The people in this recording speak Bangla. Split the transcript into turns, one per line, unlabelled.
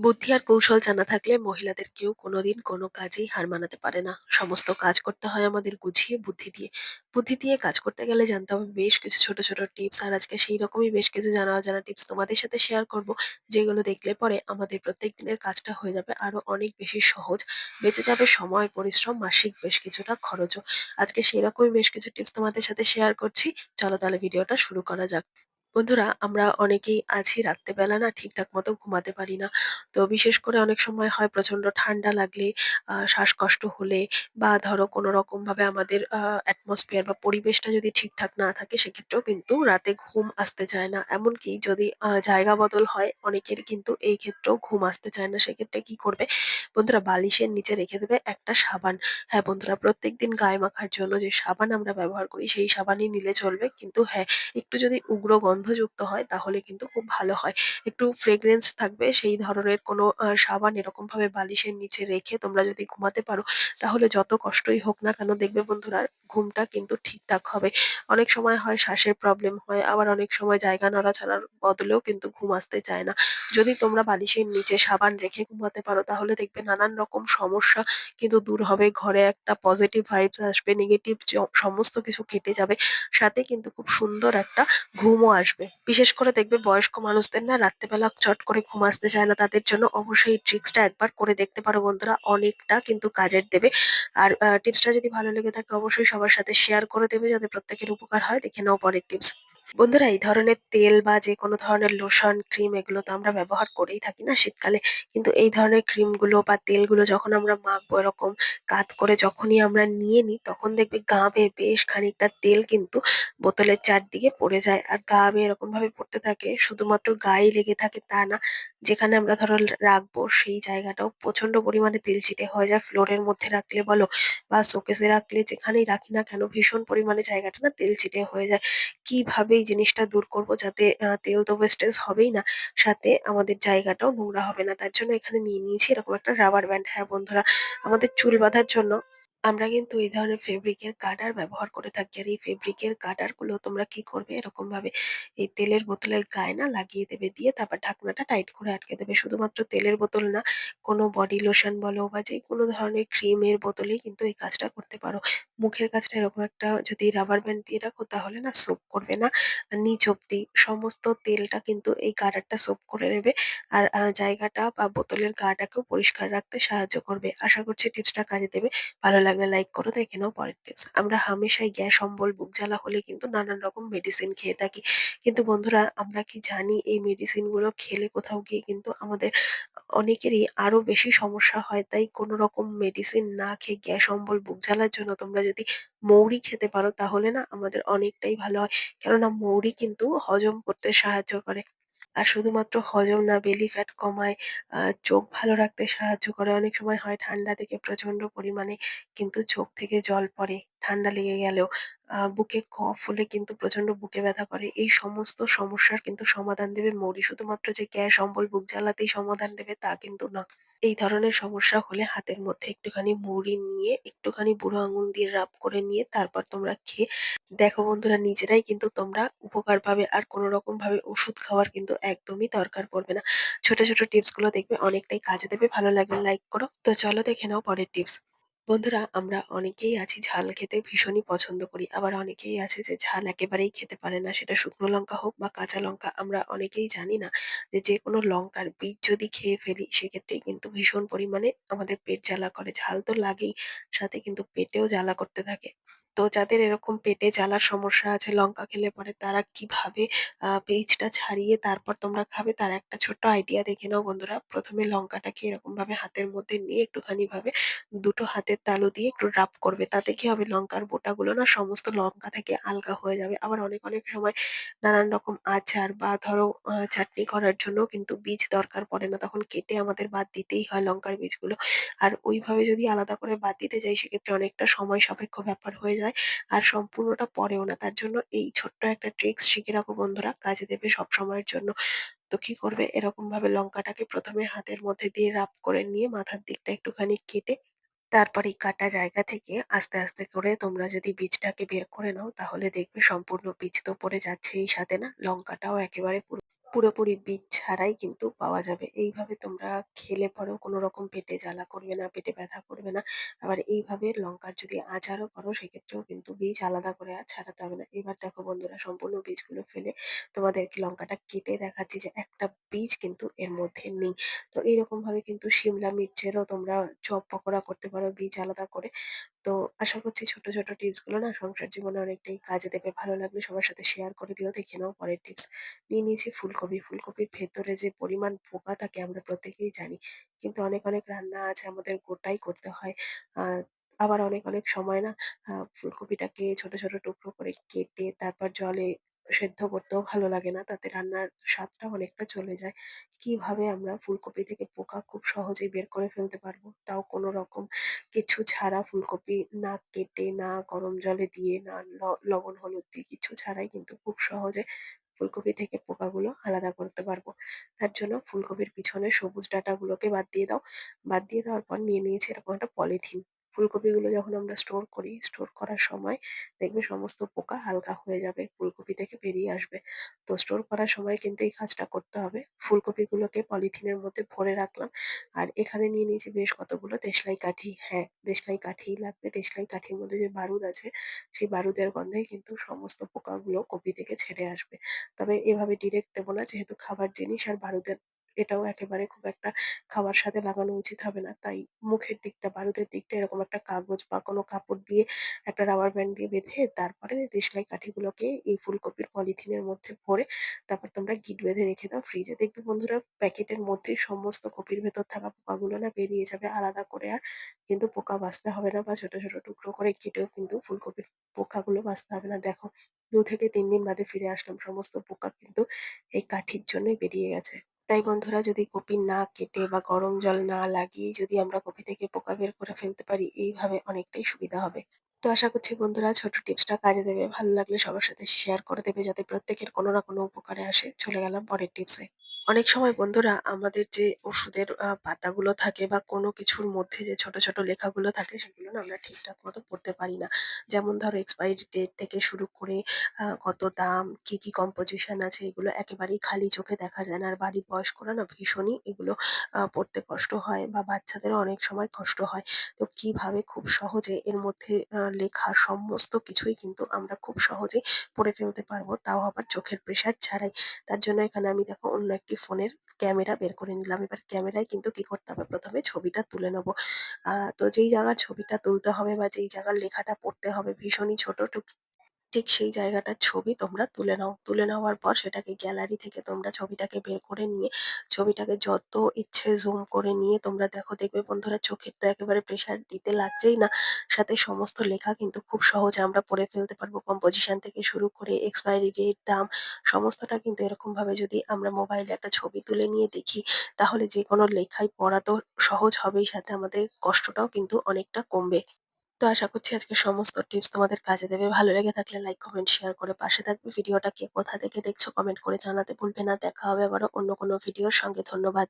বুদ্ধি আর কৌশল জানা থাকলে মহিলাদের কেউ কোনোদিন কোনো কাজেই হার মানাতে পারে না। সমস্ত কাজ করতে হয় আমাদের গুছিয়ে বুদ্ধি দিয়ে। বুদ্ধি দিয়ে কাজ করতে গেলে জানতে হবে বেশ কিছু ছোট, ছোট টিপস। আর আজকে সেই রকমই বেশ কিছু জানা অজানা টিপস তোমাদের সাথে শেয়ার করব। যেগুলো দেখলে পরে আমাদের প্রত্যেক দিনের কাজটা হয়ে যাবে আরও অনেক বেশি সহজ। বেঁচে যাবে সময়, পরিশ্রম, মাসিক বেশ কিছুটা খরচও। আজকে সেই রকমই বেশ কিছু টিপস তোমাদের সাথে শেয়ার করছি। চলো তাহলে ভিডিওটা শুরু করা যাক। বন্ধুরা আমরা অনেকেই আছি রাত্রেবেলা না ঠিকঠাক মতো ঘুমাতে পারি না। তো বিশেষ করে অনেক সময় হয় প্রচণ্ড ঠান্ডা লাগলে, শ্বাসকষ্ট হলে বা ধরো কোনো রকমভাবে আমাদের অ্যাটমসফিয়ার বা পরিবেশটা যদি ঠিকঠাক না থাকে সেক্ষেত্রেও কিন্তু রাতে ঘুম আসতে চায় না। এমনকি যদি জায়গা বদল হয় অনেকের কিন্তু এই ক্ষেত্রেও ঘুম আসতে চায় না। সেক্ষেত্রে কি করবে? বন্ধুরা বালিশের নিচে রেখে দেবে একটা সাবান। হ্যাঁ, বন্ধুরা প্রত্যেকদিন গায়ে মাখার জন্য যে সাবান আমরা ব্যবহার করি সেই সাবানই নিলে চলবে। কিন্তু হ্যাঁ, একটু যদি উগ্র গন্ধযুক্ত হয় তাহলে কিন্তু খুব ভালো হয়। একটু ফ্রেগ্রেন্স থাকবে সেই ধরনের কোনো সাবান এরকমভাবে বালিশের নিচে রেখে তোমরা যদি ঘুমাতে পারো, তাহলে যত কষ্টই হোক না কেন দেখবে বন্ধুরা ঘুমটা কিন্তু ঠিকঠাক হবে। অনেক সময় হয় শ্বাসের প্রবলেম হয়, আবার অনেক সময় জায়গা নড়াচড়ার বদলেও কিন্তু ঘুম আসতে চায় না। যদি তোমরা বালিশের নিচে সাবান রেখে ঘুমাতে পারো তাহলে দেখবে নানান রকম সমস্যা কিন্তু দূর হবে। ঘরে একটা পজিটিভ ভাইবস আসবে, নেগেটিভ সমস্ত কিছু কেটে যাবে। সাথে কিন্তু খুব সুন্দর একটা ঘুমও আসবে। বিশেষ করে দেখবে বয়স্ক মানুষদের না রাত্রেবেলা চট করে ঘুম আসতে চায় না। তাদের জন্য অবশ্যই ট্রিক্সটা একবার করে দেখতে পারো বন্ধুরা। অনেকটা কিন্তু কাজের দেবে। আর টিপসটা যদি ভালো লেগে থাকে অবশ্যই সবার সাথে শেয়ার করে দেবে যাতে প্রত্যেকের উপকার হয়। দেখে নাও পরের টিপস। বন্ধুরা এই ধরনের তেল বা যেকোনো ধরনের লোশন, ক্রিম এগুলো তো আমরা ব্যবহার করেই থাকি না শীতকালে। কিন্তু এই ধরনের ক্রিমগুলো বা তেলগুলো যখন আমরা মাখবো এরকম কাত করে যখনই আমরা নিয়ে নিই তখন দেখবে গা বেয়ে বেশ খানিকটা তেল কিন্তু বোতলের চারদিকে পড়ে যায়। আর গা বেয়ে এরকমভাবে পড়তে থাকে শুধুমাত্র গায়েই লেগে থাকে তা না। যেখানে আমরা ধরো রাখব সেই জায়গাটাও প্রচণ্ড পরিমাণে তেলচিটে হয়ে যায়। ফ্লোরের মধ্যে রাখলে বলো বা শোকেসে রাখলে যেখানেই রাখি না কেন ভীষণ পরিমাণে জায়গাটা না তেলচিটে হয়ে যায়। কীভাবে এই জিনিসটা দূর করব যাতে তেল তো ওয়েস্টেজ হবেই না, সাথে আমাদের জায়গাটাও নোংরা হবে না। তার জন্য এখানে নিয়ে নিয়েছি এরকম একটা রাবার ব্যান্ড। হ্যাঁ বন্ধুরা, আমাদের চুল বাঁধার জন্য আমরা কিন্তু এই ধরনের ফেব্রিকের কাটার ব্যবহার করে থাকি। আর এই ফেব্রিকের গার্ডারগুলো তোমরা কি করবে এরকম ভাবে এই তেলের বোতলের গায়ে না লাগিয়ে দেবে। দিয়ে তারপর ঢাকনাটা টাইট করে আটকে দেবে। শুধুমাত্র তেলের বোতল না, কোনো বডি লোশন বলো বা যেকোনো ধরনের ক্রিমের বোতলেই কিন্তু এই কাজটা করতে পারো। মুখের কাছটা এরকম একটা যদি রাবার ব্যান্ড দিয়ে রাখো তাহলে না সোপ করবে না। নিচ অব্দি সমস্ত তেলটা কিন্তু এই গার্ডারটা সোপ করে নেবে। আর জায়গাটা বা বোতলের গাটাকেও পরিষ্কার রাখতে সাহায্য করবে। আশা করছি টিপসটা কাজে দেবে। ভালো লাগলে লাইক করো। দেখে নাও পরের টিপস। আমরা হামেশাই গ্যাস অম্বল, বুক জ্বালা হলে কিন্তু নানান রকম মেডিসিন খেয়ে থাকি। কিন্তু বন্ধুরা আমরা কি জানি এই মেডিসিনগুলো খেলে কোথাও গিয়ে কিন্তু আমাদের অনেকেরই আরও বেশি সমস্যা হয়। তাই কোনো রকম মেডিসিন না খেয়ে গ্যাস অম্বল, বুক জ্বালার জন্য তোমরা যদি মৌরি খেতে পারো তাহলে না আমাদের অনেকটাই ভালো হয়। কেননা মৌরি কিন্তু হজম করতে সাহায্য করে। আর শুধুমাত্র হজম না বেলি ফ্যাট কমায়, চোখ ভালো রাখতে সাহায্য করে। অনেক সময় হয় ঠান্ডা থেকে প্রচণ্ড পরিমাণে কিন্তু চোখ থেকে জল পড়ে ঠান্ডা লেগে গেলেও। বুকে কফ হলে কিন্তু প্রচণ্ড বুকে ব্যথা করে। এই সমস্ত সমস্যার কিন্তু সমাধান দেবে মৌরি। শুধুমাত্র যে গ্যাস, অম্বল, বুক জ্বালাতেই সমাধান দেবে তা কিন্তু না। এই ধরনের সমস্যা হলে হাতের মধ্যে একটুখানি মুড়ি নিয়ে একটুখানি বুড়ো আঙুল দিয়ে রাব করে নিয়ে তারপর তোমরা খেয়ে দেখো বন্ধুরা নিজেরাই কিন্তু তোমরা উপকার পাবে। আর কোনো রকম ভাবে ওষুধ খাওয়ার কিন্তু একদমই দরকার পড়বে না। ছোট, ছোট টিপসগুলো দেখবে অনেকটাই কাজে দেবে। ভালো লাগলে লাইক করো। তো চলো দেখে নাও পরের টিপস। বন্ধুরা আমরা অনেকেই আছি ঝাল খেতে ভীষণই পছন্দ করি। আবার অনেকেই আছে যে ঝাল একেবারেই খেতে পারে না। সেটা শুকনো লঙ্কা হোক বা কাঁচা লঙ্কা। আমরা অনেকেই জানি না যে যে কোনো লঙ্কার বীজ যদি খেয়ে ফেলি সেক্ষেত্রে কিন্তু ভীষণ পরিমাণে আমাদের পেট জ্বালা করে। ঝাল তো লাগেই, সাথে কিন্তু পেটেও জ্বালা করতে থাকে। তো যাদের এরকম পেটে জ্বালার সমস্যা আছে লঙ্কা খেলে পরে তারা কীভাবে আ বীজটা ছাড়িয়ে তারপর তোমরা খাবে তার একটা ছোট্ট আইডিয়া দেখে নাও বন্ধুরা। প্রথমে লঙ্কাটাকে এরকমভাবে হাতের মধ্যে নিয়ে একটুখানি ভাবে দুটো হাতের তালু দিয়ে একটু রাব করবে। তাতে কি হবে লঙ্কার বোটাগুলো না সমস্ত লঙ্কা থেকে আলগা হয়ে যাবে। আবার অনেক, অনেক সময় নানান রকম আচার বা ধরো চাটনি করার জন্য কিন্তু বীজ দরকার পড়ে না। তখন কেটে আমাদের বাদ দিতেই হয় লঙ্কার বীজগুলো। আর ওইভাবে যদি আলাদা করে বাদ দিতে যাই সেক্ষেত্রে অনেকটা সময় সাপেক্ষ ব্যাপার হয়ে যায়। আর সম্পূর্ণটা পড়েও না। তার জন্য এই ছোট্ট একটা ট্রিক্স শিখে রাখো বন্ধুরা কাজে দেবে সবসময়ের জন্য। তো কি করবে এরকম ভাবে লঙ্কাটাকে প্রথমে হাতের মধ্যে দিয়ে রাব করে নিয়ে মাথার দিকটা একটুখানি কেটে তারপর এই কাটা জায়গা থেকে আস্তে, আস্তে করে তোমরা যদি বীজটাকে বের করে নাও তাহলে দেখবে সম্পূর্ণ বীজ তো পড়ে যাচ্ছেই সাথে না লঙ্কাটাও একেবারে পুরো পুরোপুরি বীজ ছাড়াই কিন্তু পাওয়া যাবে। এইভাবে তোমরা খেলে পরেও কোনো রকম পেটে জ্বালা করবে না, পেটে ব্যথা করবে না। আবার এইভাবে লঙ্কার যদি আচারও করো সেক্ষেত্রেও কিন্তু বীজ আলাদা করে আর ছাড়াতে হবে না। এবার দেখো বন্ধুরা সম্পূর্ণ বীজগুলো ফেলে তোমাদেরকে লঙ্কাটা কেটে দেখাচ্ছি যে একটা বীজ কিন্তু এর মধ্যে নেই। তো এইরকম ভাবে কিন্তু শিমলা মির্চেরও তোমরা চপ পকোড়া করতে পারো বীজ আলাদা করে। তো আশা করছি ছোট, ছোট টিপসগুলো না সংসার জীবনে অনেকটাই কাজে দেবে। ভালো লাগলে সবার সাথে শেয়ার করে দিও। দেখে নাও পরের টিপস। নিয়ে নিয়েছি ফুলকপি। ফুলকপির ভেতরে যে পরিমাণ পোকা থাকে আমরা প্রত্যেকেই জানি। কিন্তু অনেক, অনেক রান্না আছে আমাদের গোটাই করতে হয়। আবার অনেক, অনেক সময় না ফুলকপিটাকে ছোট, ছোট টুকরো করে কেটে তারপর জলে সেদ্ধ করতেও ভালো লাগে না। তাতে রান্নার স্বাদটা অনেকটা চলে যায়। কীভাবে আমরা ফুলকপি থেকে পোকা খুব সহজেই বের করে ফেলতে পারব? তাও কোনো রকম কিছু ছাড়া ফুলকপি না কেটে, না গরম জলে দিয়ে, না লবণ হলুদ দিয়ে কিছু ছাড়াই কিন্তু খুব সহজে ফুলকপি থেকে পোকাগুলো আলাদা করতে পারব। তার জন্য ফুলকপির পিছনে সবুজ ডাঁটাগুলোকে বাদ দিয়ে দাও। বাদ দিয়ে দেওয়ার পর নিয়ে নিয়েছি এরকম একটা পলিথিন। ফুলকপিগুলো যখন আমরা স্টোর করি, স্টোর করার সময় দেখবে সমস্ত পোকা হালকা হয়ে যাবে। ফুলকপি থেকে বেরিয়ে আসবে। তো স্টোর করার সময় কিন্তু এই কাজটা করতে হবে। ফুলকপিগুলোকে পলিথিনের মধ্যে ভরে রাখলাম। আর এখানে নিয়ে নিয়েছি বেশ কতগুলো দেশলাই কাঠি। হ্যাঁ, দেশলাই কাঠিই লাগবে। দেশলাই কাঠির মধ্যে যে বারুদ আছে, সেই বারুদের গন্ধে কিন্তু সমস্ত পোকাগুলো কপি থেকে ছেড়ে আসবে। তবে এভাবে ডিরেক্ট দেবো না যেহেতু খাবার জিনিস আর বারুদের এটাও একেবারে খুব একটা খাবার সাথে লাগানো উচিত হবে না। তাই মুখের দিকটা বারুদের দিকটা এরকম একটা কাগজ বা কোনো কাপড় দিয়ে একটা রাবার ব্যান্ড দিয়ে বেঁধে তারপরে দেশলাই কাঠিগুলোকে এই ফুলকপির পলিথিনের মধ্যে ভরে তারপর তোমরা গিট বেঁধে রেখে দাও ফ্রিজে। দেখবে বন্ধুরা প্যাকেটের মধ্যেই সমস্ত কপির ভেতর থাকা পোকাগুলো না বেরিয়ে যাবে আলাদা করে আর কিন্তু পোকা বাঁচতে হবে না বা ছোট, ছোট টুকরো করে কেটেও কিন্তু ফুলকপির পোকাগুলো বাঁচতে হবে না। দেখো দু থেকে তিন দিন বাদে ফিরে আসলাম। সমস্ত পোকা কিন্তু এই কাঠির জন্যই বেরিয়ে গেছে। তাই বন্ধুরা যদি কপি না কেটে বা গরম জল না লাগিয়ে যদি আমরা কপি থেকে পোকা বের করে ফেলতে পারি, এইভাবে অনেকটাই সুবিধা হবে। তো আশা করছি বন্ধুরা ছোট টিপসটা কাজে দেবে। ভালো লাগলে সবার সাথে শেয়ার করে দেবে যাতে প্রত্যেকের কোনো না কোনো উপকারে আসে। চলে গেলাম পরের টিপসে। অনেক সময় বন্ধুরা আমাদের যে ওষুধের পাতাগুলো থাকে বা কোনো কিছুর মধ্যে যে ছোট, ছোট লেখাগুলো থাকে সেগুলো না আমরা ঠিকঠাক মতো পড়তে পারি না। যেমন ধরো এক্সপায়ারি ডেট থেকে শুরু করে কত দাম, কি, কি কম্পোজিশন আছে এগুলো একেবারেই খালি চোখে দেখা যায় না। আর বাড়ির বয়স্করা না ভীষণই এগুলো পড়তে কষ্ট হয় বা বাচ্চাদেরও অনেক সময় কষ্ট হয়। তো কীভাবে খুব সহজে এর মধ্যে লেখা সমস্ত কিছুই কিন্তু আমরা খুব সহজেই পড়ে ফেলতে পারব। তাও আবার চোখের প্রেশার ছাড়াই। তার জন্য এখানে আমি দেখো অন্য একটি ফোনের ক্যামেরা বের করে নিলাম। এবার ক্যামেরায় কিন্তু কি করতে হবে? প্রথমে ছবিটা তুলে নেব। তো যেই জায়গার ছবিটা তুলতে হবে বা যেই জায়গার লেখাটা পড়তে হবে ভীষণই ছোট ঠিক সেই জায়গাটার ছবি তোমরা তুলে নাও। তুলে নেওয়ার পর সেটাকে গ্যালারি থেকে তোমরা ছবিটাকে বের করে নিয়ে ছবিটাকে যত ইচ্ছে জুম করে নিয়ে তোমরা দেখো দেখবে বন্ধুরা চোখের তো একেবারে প্রেশার দিতে লাগছেই না। সাথে সমস্ত লেখা কিন্তু খুব সহজে আমরা পড়ে ফেলতে পারব। কম্পোজিশন থেকে শুরু করে এক্সপায়ারি ডেট, দাম সমস্তটা কিন্তু এরকম ভাবে যদি আমরা মোবাইলে একটা ছবি তুলে নিয়ে দেখি তাহলে যেকোনো লেখাই পড়া তো সহজ হবেই সাথে আমাদের কষ্টটাও কিন্তু অনেকটা কমবে। তো আশা করছি আজকে সমস্ত টিপস তোমাদের কাজে দেবে। ভালো লেগে থাকলে লাইক, কমেন্ট, শেয়ার করে পাশে থাকবে। ভিডিওটা কে কোথা থেকে দেখছ কমেন্ট করে জানাতে ভুলবে না। দেখা হবে আবারও অন্য কোনো ভিডিওর সঙ্গে। ধন্যবাদ।